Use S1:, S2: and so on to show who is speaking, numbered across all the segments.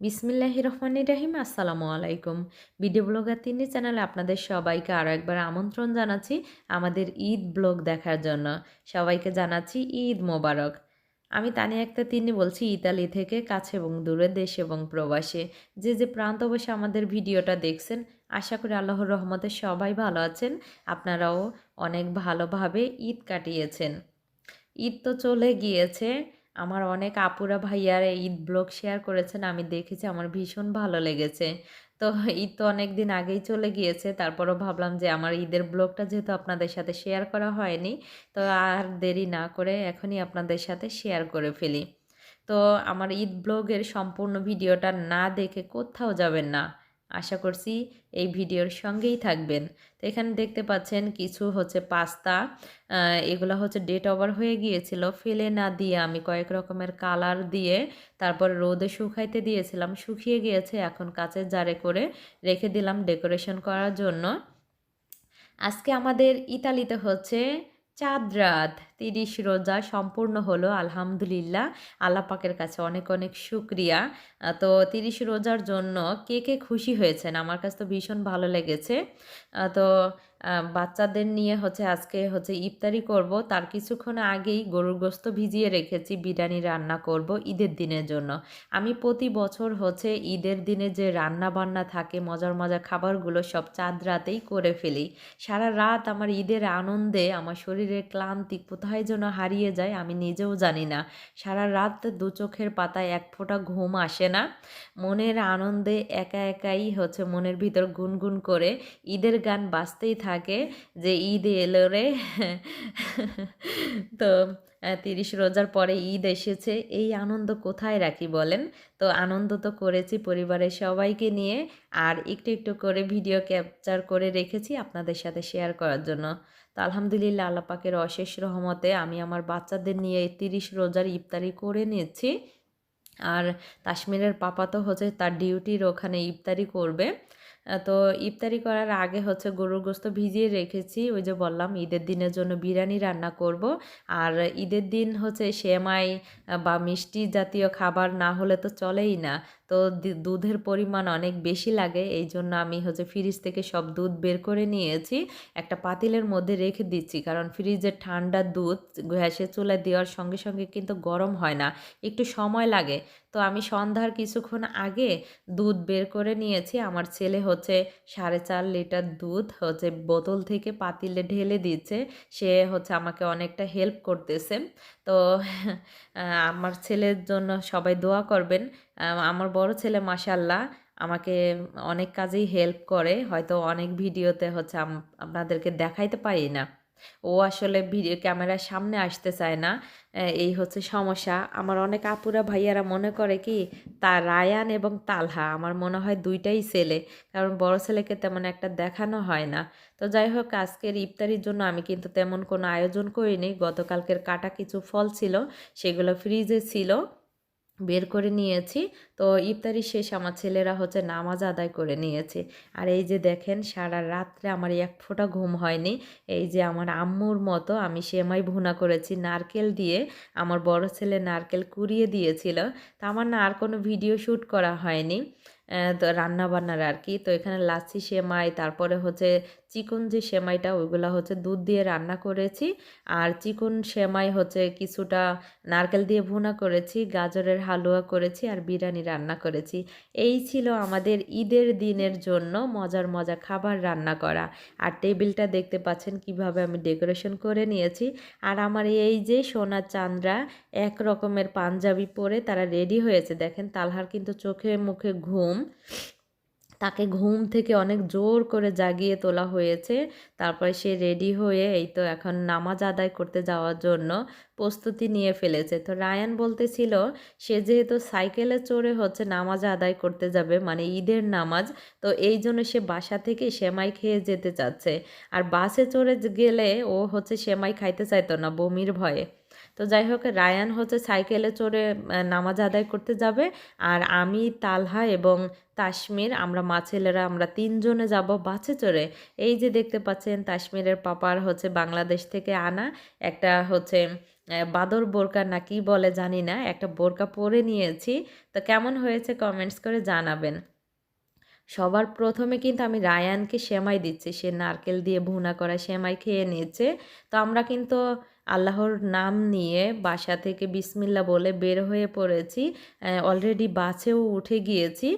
S1: বিসমিল্লাহ রহমান রাহিম আসসালামু আলাইকুম। ভিডিও ব্লগার তিনি চ্যানেলে আপনাদের সবাইকে আরও একবার আমন্ত্রণ জানাচ্ছি আমাদের ঈদ ব্লগ দেখার জন্য। সবাইকে জানাচ্ছি ঈদ মোবারক। আমি তানিয়া একটা তিনি বলছি, ইতালি থেকে কাছে এবং দূরে দেশ এবং প্রবাসে। যে যে প্রান্ত বসে আমাদের ভিডিওটা দেখছেন, আশা করি আল্লাহর রহমতে সবাই ভালো আছেন। আপনারাও অনেক ভালোভাবে ঈদ কাটিয়েছেন। ঈদ তো চলে গিয়েছে। আমার অনেক আপুরা ভাইয়ারা ঈদ ব্লগ শেয়ার করেছেন, আমি দেখেছি, আমার ভীষণ ভালো লেগেছে। তো ঈদ তো অনেক দিন আগেই চলে গিয়েছে, তারপরও ভাবলাম যে আমার ঈদের ব্লগটা যেহেতু আপনাদের সাথে শেয়ার করা হয়নি, তো আর দেরি না করে এখনই আপনাদের সাথে শেয়ার করে ফেলি। তো আমার ঈদ ব্লগের সম্পূর্ণ ভিডিওটা না দেখে কোথাও যাবেন না। আশা করছি এই ভিডিওর সঙ্গেই থাকবেন। তো এখানে দেখতে পাচ্ছেন কিছু হচ্ছে পাস্তা এগুলো হচ্ছে ডেট ওভার হয়ে গিয়েছিল। ফেলে না দিয়ে আমি কয়েক রকমের কালার দিয়ে তারপর রোদে শুকাইতে দিয়েছিলাম, শুকিয়ে গিয়েছে। এখন কাচের জারে করে রেখে দিলাম ডেকোরেশন করার জন্য। আজকে আমাদের ইতালিতে হচ্ছে চাঁদ রাত, তিরিশ রোজা সম্পূর্ণ হলো, আলহামদুলিল্লাহ। আল্লাহ পাকের কাছে অনেক অনেক শুক্রিয়া। তো তিরিশ রোজার জন্য কে কে খুশি হয়েছেন? আমার কাছে তো ভীষণ ভালো লেগেছে। তো বাচ্চাদের নিয়ে হচ্ছে আজকে হচ্ছে ইফতারি করব। তার কিছুক্ষণ আগেই গরুর গোস্ত ভিজিয়ে রেখেছি, বিরিয়ানি রান্না করব ঈদের দিনের জন্য। আমি প্রতি বছর হচ্ছে ঈদের দিনে যে রান্না বান্না থাকে, মজার মজার খাবারগুলো সব চাঁদ রাতেই করে ফেলি। সারা রাত আমার ঈদের আনন্দে আমার শরীরের ক্লান্তি কোথায় যেন হারিয়ে যায় আমি নিজেও জানি না। সারা রাত দু চোখের পাতায় এক ফোঁটা ঘুম আসে না। মনের আনন্দে একা একাই হচ্ছে মনের ভিতর গুনগুন করে ঈদের গান বাজতেই থাকে। যে ঈদ এলো রে। তো তিরিশ রোজার পরে ঈদ এসেছে, এই আনন্দ কোথায় রাখি বলেন? তো আনন্দ তো করেছি পরিবারের সবাইকে নিয়ে, আর একটু একটু করে ভিডিও ক্যাপচার করে রেখেছি আপনাদের সাথে শেয়ার করার জন্য। তো আলহামদুলিল্লাহ আল্লাপাকের অশেষ রহমতে আমি আমার বাচ্চাদের নিয়ে তিরিশ রোজার ইফতারি করে নিয়েছি। আর কাশ্মীরের পাপা তো হচ্ছে তার ডিউটির ওখানে ইফতারি করবে। তো ইফতারি করার আগে হচ্ছে গরুর গোস্ত ভিজিয়ে রেখেছি। ওই যে বললাম, ঈদের দিনের জন্য বিরিয়ানি রান্না করব। আর ঈদের দিন হচ্ছে সেমাই বা মিষ্টি জাতীয় খাবার না হলে তো চলেই না। তো দুধের পরিমাণ অনেক বেশি লাগে, এই জন্য আমি হচ্ছে ফ্রিজ থেকে সব দুধ বের করে নিয়েছি। একটা পাতিলের মধ্যে রেখে দিচ্ছি, কারণ ফ্রিজের ঠান্ডা দুধ গ্যাসে চুলায় দেওয়ার সঙ্গে সঙ্গে কিন্তু গরম হয় না, একটু সময় লাগে। তো আমি সন্ধ্যার কিছুক্ষণ আগে দুধ বের করে নিয়েছি, আমার ছেলে হচ্ছে সাড়ে চার লিটার দুধ হচ্ছে বোতল থেকে পাতিলে ঢেলে দিচ্ছে, সে হচ্ছে আমাকে অনেকটা হেল্প করতেছে। তো আমার ছেলের জন্য সবাই দোয়া করবেন। আমার বড় ছেলে মাসাল্লাহ আমাকে অনেক কাজেই হেল্প করে। হয়তো অনেক ভিডিওতে হচ্ছে আপনাদেরকে দেখাইতে পারি না। ও আসলে ভিডিও ক্যামেরার সামনে আসতে চায় না। এই হচ্ছে সমস্যা। আমার অনেক আপুরা ভাইয়ারা মনে করে কি, তা রায়ান এবং তালহা, আমার মনে হয় দুইটাই ছেলে, কারণ বড় ছেলেকে তেমন একটা দেখানো হয় না। তো যাই হোক, আজকের ইফতারির জন্য আমি কিন্তু তেমন কোনো আয়োজন করিনি। গতকালকের কাটা কিছু ফল ছিল, সেগুলো ফ্রিজে ছিল। বের করে নিয়েছি। তো ইফতারি শেষ আমার ছেলেরা হচ্ছে নামাজ আদায় করে নিয়েছে। আর এই যে দেখেন, সারা রাত্রে আমার এক ফোঁটা ঘুম হয়নি। এই যে আমার আম্মুর মতো আমি সেমাই ভুনা করেছি, নারকেল দিয়ে। আমার বড় ছেলে নারকেল কুড়িয়ে দিয়েছিল। তা আমার না আর কোনো ভিডিও শ্যুট করা হয়নি। তো রান্নাবান্নার আর কি। তো এখানে লাচ্ছি সেমাই, তারপরে হচ্ছে চিকন যে সেমাইটা, ওইগুলো হচ্ছে দুধ দিয়ে রান্না করেছি। আর চিকন সেমাই হচ্ছে কিছুটা নারকেল দিয়ে ভুনা করেছি, গাজরের হালুয়া করেছি আর বিরিয়ানি রান্না করেছি। এই ছিল আমাদের ঈদের দিনের জন্য মজার মজা খাবার রান্না করা। আর টেবিলটা দেখতে পাচ্ছেন কীভাবে আমি ডেকোরেশন করে নিয়েছি। আর আমার এই যে সোনা চান্দ্রা এক রকমের পাঞ্জাবি পরে তারা রেডি হয়েছে। দেখেন, তালহার কিন্তু চোখে মুখে ঘুম। তাকে ঘুম থেকে অনেক জোর করে জাগিয়ে তোলা হয়েছে। তারপরে সে রেডি হয়ে এই তো এখন নামাজ আদায় করতে যাওয়ার জন্য প্রস্তুতি নিয়ে ফেলেছে। তো রায়ান বলতেছিল, সে যেহেতু সাইকেলে চড়ে হচ্ছে নামাজ আদায় করতে যাবে মানে ঈদের নামাজ, তো এই জন্য সে বাসা থেকে সেমাই খেয়ে যেতে চাচ্ছে। আর বাসে চড়ে গেলে ও হচ্ছে সেমাই খাইতে চাইতো না বমির ভয়ে। তো যাই হোক, রায়ান হচ্ছে সাইকেলে চড়ে নামাজ আদায় করতে যাবে। আর আমি, তালহা এবং তাসমির, আমরা মা ছেলেরা, আমরা তিনজনে যাব বাসে চড়ে। এই যে দেখতে পাচ্ছেন, তাসমিরের পাপার হচ্ছে বাংলাদেশ থেকে আনা। একটা হচ্ছে বাদর বোরকা না কি বলে জানি না, একটা বোরকা পরে নিয়েছি। তো কেমন হয়েছে কমেন্টস করে জানাবেন। সবার প্রথমে কিন্তু আমি রায়ানকে সেমাই দিচ্ছি। সে নারকেল দিয়ে ভুনা করা সেমাই খেয়ে নিয়েছে। তো আমরা কিন্তু আল্লাহর নাম নিয়ে বাসা থেকে বিসমিল্লা বলে বের হয়ে পড়েছি। অলরেডি বাসেও উঠে গিয়েছি।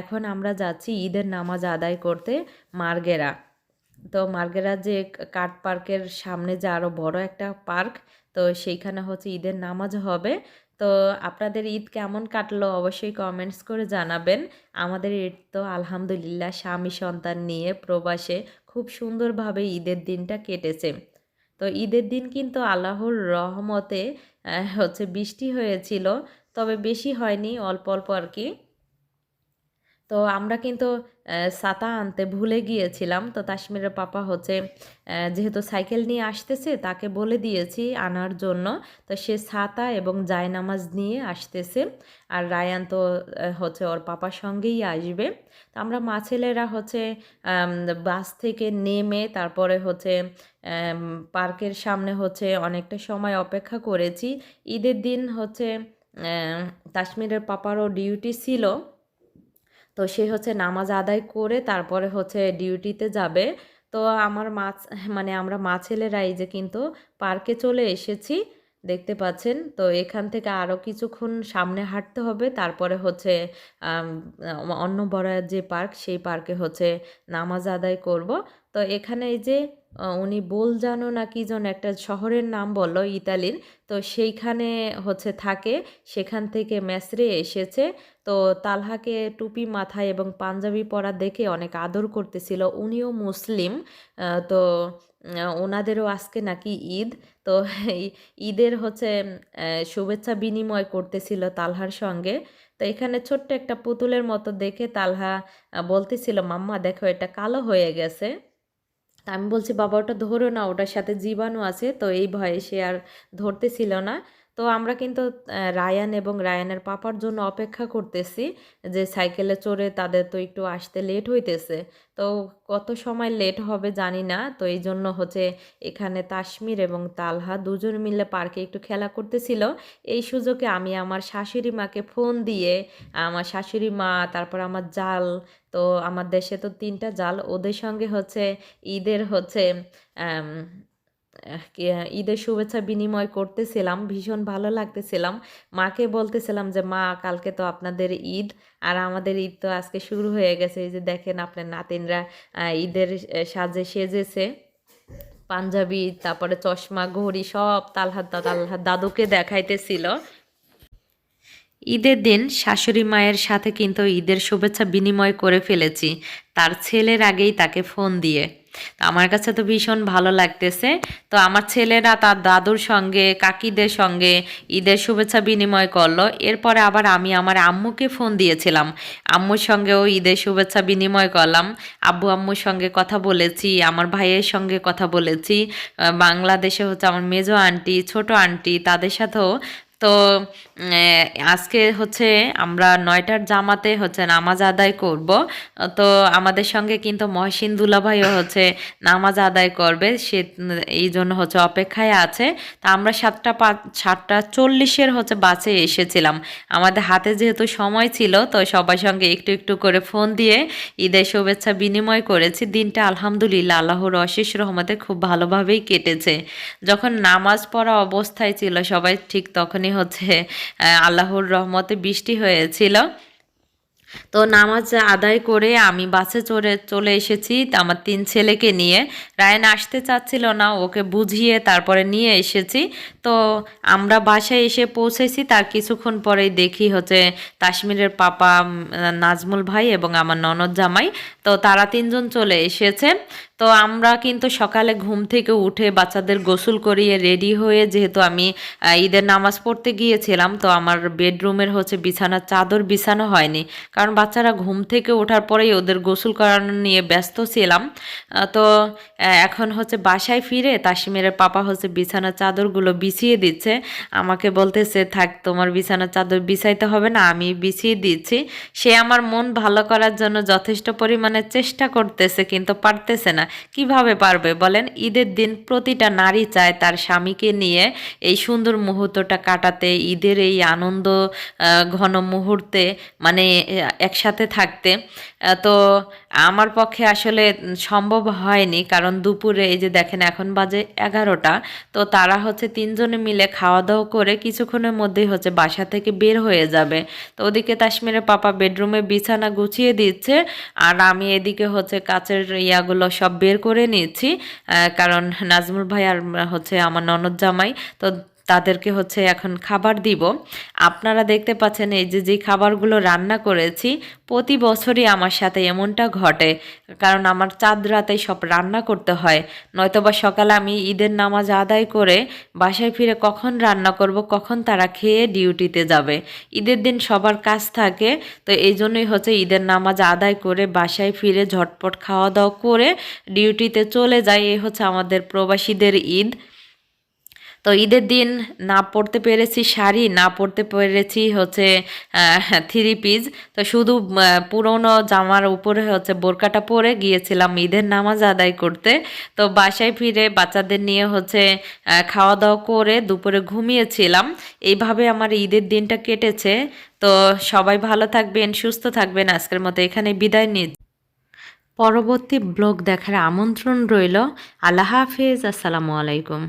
S1: এখন আমরা যাচ্ছি ঈদের নামাজ আদায় করতে মার্গেরা। তো মার্গেরা যে কাঠ পার্কের সামনে যে আরও বড় একটা পার্ক, তো সেইখানে হচ্ছে ঈদের নামাজ হবে। তো আপনাদের ঈদ কেমন কাটলো অবশ্যই কমেন্টস করে জানাবেন। আমাদের ঈদ তো আলহামদুলিল্লাহ স্বামী সন্তান নিয়ে প্রবাসে খুব সুন্দরভাবে ঈদের দিনটা কেটেছে। তো ঈদের দিন কিন্তু আল্লাহর রহমতে হচ্ছে বৃষ্টি হয়েছিল। তবে বেশি হয়নি, অল্প অল্প আর কি। তো আমরা কিন্তু ছাতা আনতে ভুলে গিয়েছিলাম। তো তাসমিরের পাপা হচ্ছে যেহেতু সাইকেল নিয়ে আসতেছে, তাকে বলে দিয়েছি আনার জন্য। তো সে ছাতা এবং জায়নামাজ নিয়ে আসতেছে। আর রায়ান তো হচ্ছে ওর পাপার সঙ্গেই আসবে। তো আমরা মা ছেলেরা হচ্ছে বাস থেকে নেমে তারপরে হচ্ছে পার্কের সামনে হচ্ছে অনেকটা সময় অপেক্ষা করেছি। ঈদের দিন হচ্ছে তাসমিরের পাপারও ডিউটি ছিল। তো সে হচ্ছে নামাজ আদায় করে তারপরে হচ্ছে ডিউটিতে যাবে। তো আমার মাছ মানে আমরা মা ছেলেরা এই যে কিন্তু পার্কে চলে এসেছি, দেখতে পাচ্ছেন। তো এখান থেকে আরও কিছুক্ষণ সামনে হাঁটতে হবে, তারপরে হচ্ছে অন্য বড় যে পার্ক, সেই পার্কে হচ্ছে নামাজ আদায় করব। তো এখানে এই যে উনি বল জানো না কি যেন একটা শহরের নাম বলল, ইতালির। তো সেইখানে হচ্ছে থাকে, সেখান থেকে মেসরে এসেছে। তো তালহাকে টুপি মাথায় এবং পাঞ্জাবি পরা দেখে অনেক আদর করতেছিল। উনিও মুসলিম তো ওনাদেরও আজকে নাকি ঈদ। তো ঈদের হচ্ছে শুভেচ্ছা বিনিময় করতেছিল তালহার সঙ্গে। তো এখানে ছোট্ট একটা পুতুলের মতো দেখে তালহা বলতেছিল, মাম্মা, দেখো, এটা কালো হয়ে গেছে। তা আমি বলছি, বাবা, ওটা ধরো না, ওটার সাথে জীবাণু আছে। তো এই ভয়ে সে আর ধরতেছিল না। তো আমরা কিন্তু রায়ান এবং রায়ানের পাপার জন্য অপেক্ষা করতেছি যে সাইকেলে চড়ে তাদের তো একটু আসতে লেট হইতেছে। তো কত সময় লেট হবে জানি না। তো এই জন্য হচ্ছে এখানে তাসমির এবং তালহা দুজন মিলে পার্কে একটু খেলা করতেছিল। এই সুযোগে আমি আমার শাশুড়ি মাকে ফোন দিয়ে, আমার শাশুড়ি মা, তারপর আমার জাল, তো আমার দেশে তো তিনটা জাল, ওদের সঙ্গে হচ্ছে ঈদের হচ্ছে ঈদের শুভেচ্ছা বিনিময় করতেছিলাম, ভীষণ ভালো লাগতেছিলাম। মাকে বলতেছিলাম যে, মা, কালকে তো আপনাদের ঈদ, আর আমাদের ঈদ তো আজকে শুরু হয়ে গেছে। এই যে দেখেন আপনার নাতিনরা ঈদের সাজে সেজেছে। পাঞ্জাবি, তারপরে চশমা, ঘড়ি, সব তালহাত তালহাত দাদুকে দেখাইতেছিল। ঈদের দিন শাশুড়ি মায়ের সাথে কিন্তু ঈদের শুভেচ্ছা বিনিময় করে ফেলেছি। তার ছেলের আগেই তাকে ফোন দিয়ে। তো আমার কাছে তো ভীষণ ভালো লাগতেছে। তো আমার ছেলেরা তার দাদুর সঙ্গে, কাকিদের সঙ্গে ঈদের শুভেচ্ছা বিনিময় করল। এরপরে আবার আমি আমার আম্মুকে ফোন দিয়েছিলাম। আম্মুর সঙ্গেও ঈদের শুভেচ্ছা বিনিময় করলাম। আব্বু আম্মুর সঙ্গে কথা বলেছি, আমার ভাইয়ের সঙ্গে কথা বলেছি। বাংলাদেশে হচ্ছে আমার মেজো আন্টি, ছোট আন্টি, তাদের সাথেও। তো আজকে হচ্ছে আমরা নয়টার জামাতে হচ্ছে নামাজ আদায় করব। তো আমাদের সঙ্গে কিন্তু মহসিন দুলাভাইও হচ্ছে নামাজ আদায় করবে। সে, এই জন্য হচ্ছে অপেক্ষায় আছে। তা আমরা সাতটা পাঁচ, সাতটা চল্লিশের হচ্ছে বাসে এসেছিলাম। আমাদের হাতে যেহেতু সময় ছিল, তো সবার সঙ্গে একটু একটু করে ফোন দিয়ে ঈদের শুভেচ্ছা বিনিময় করেছি। দিনটা আলহামদুলিল্লাহ আল্লাহর অশেষ রহমতে খুব ভালোভাবেই কেটেছে। যখন নামাজ পড়া অবস্থায় ছিল সবাই ঠিক তখনই হচ্ছে আল্লাহর রহমতে বৃষ্টি হয়েছিল। তো নামাজ আদায় করে আমি বাসে চড়ে, চলে এসেছি আমার তিন ছেলেকে নিয়ে। রায়ন আসতে চাচ্ছিল না, ওকে বুঝিয়ে তারপরে নিয়ে এসেছি। তো আমরা বাসায় এসে পৌঁছেছি, তার কিছুক্ষণ পরেই দেখি হচ্ছে কাশ্মীরের পাপা নাজমুল ভাই এবং আমার ননদ জামাই তো তারা তিনজন চলে এসেছে। তো আমরা কিন্তু সকালে ঘুম থেকে উঠে বাচ্চাদের গোসল করিয়ে রেডি হয়ে যেহেতু আমি ঈদের নামাজ পড়তে গিয়েছিলাম, তো আমার বেডরুমের হচ্ছে বিছানার চাদর বিছানো হয়নি। কারণ বাচ্চারা ঘুম থেকে ওঠার পরেই ওদের গোসল করানো নিয়ে ব্যস্ত ছিলাম। তো এখন হচ্ছে বাসায় ফিরে তাসিমের পাপা হচ্ছে বিছানার চাদরগুলো বিছিয়ে দিচ্ছে। আমাকে বলতেছে, থাক, তোমার বিছানার চাদর বিছাইতে হবে না, আমি বিছিয়ে দিচ্ছি। সে আমার মন ভালো করার জন্য যথেষ্ট পরিমাণে চেষ্টা করতেছে কিন্তু পারতেছে না। কীভাবে পারবে বলেন? ঈদের দিন প্রতিটা নারী চায় তার স্বামীকে নিয়ে এই সুন্দর মুহূর্তটা কাটাতে, ঈদের এই আনন্দ ঘন মুহূর্তে মানে একসাথে থাকতে। তো আমার পক্ষে আসলে সম্ভব হয়নি কারণ দুপুরে এই যে দেখেন এখন বাজে এগারোটা, তো তারা হচ্ছে তিনজনে মিলে খাওয়া দাওয়া করে কিছুক্ষণের মধ্যেই হচ্ছে বাসা থেকে বের হয়ে যাবে। তো ওদিকে কাশ্মীরের পাপা বেডরুমে বিছানা গুছিয়ে দিচ্ছে আর আমি এদিকে হচ্ছে কাচের ইয়াগুলো সব বের করে নিয়েছি কারণ নাজমুল ভাই আর হচ্ছে আমার ননদ জামাই। তো তাদেরকে হচ্ছে এখন খাবার দিব। আপনারা দেখতে পাচ্ছেন এই যে যে খাবারগুলো রান্না করেছি, প্রতি বছরই আমার সাথে এমনটা ঘটে। কারণ আমার চাঁদ রাতে সব রান্না করতে হয়। নয়তোবা সকালে আমি ঈদের নামাজ আদায় করে বাসায় ফিরে কখন রান্না করব, কখন তারা খেয়ে ডিউটিতে যাবে। ঈদের দিন সবার কাজ থাকে, তো এই জন্যই হচ্ছে ঈদের নামাজ আদায় করে বাসায় ফিরে ঝটপট খাওয়া দাওয়া করে ডিউটিতে চলে যায় এই হচ্ছে আমাদের প্রবাসীদের ঈদ। তো ঈদের দিন না পড়তে পেরেছি শাড়ি, না পড়তে পেরেছি হচ্ছে থ্রি পিস তো শুধু পুরনো জামার উপরে হচ্ছে বোরকাটা পরে গিয়েছিলাম ঈদের নামাজ আদায় করতে। তো বাসায় ফিরে বাচ্চাদের নিয়ে হচ্ছে খাওয়া দাওয়া করে দুপুরে ঘুমিয়েছিলাম। এইভাবে আমার ঈদের দিনটা কেটেছে। তো সবাই ভালো থাকবেন, সুস্থ থাকবেন। আজকের মতো এখানে বিদায় নিচ্ছি পরবর্তী ব্লগ দেখার আমন্ত্রণ রইল। আল্লাহ হাফেজ, আসসালামু আলাইকুম।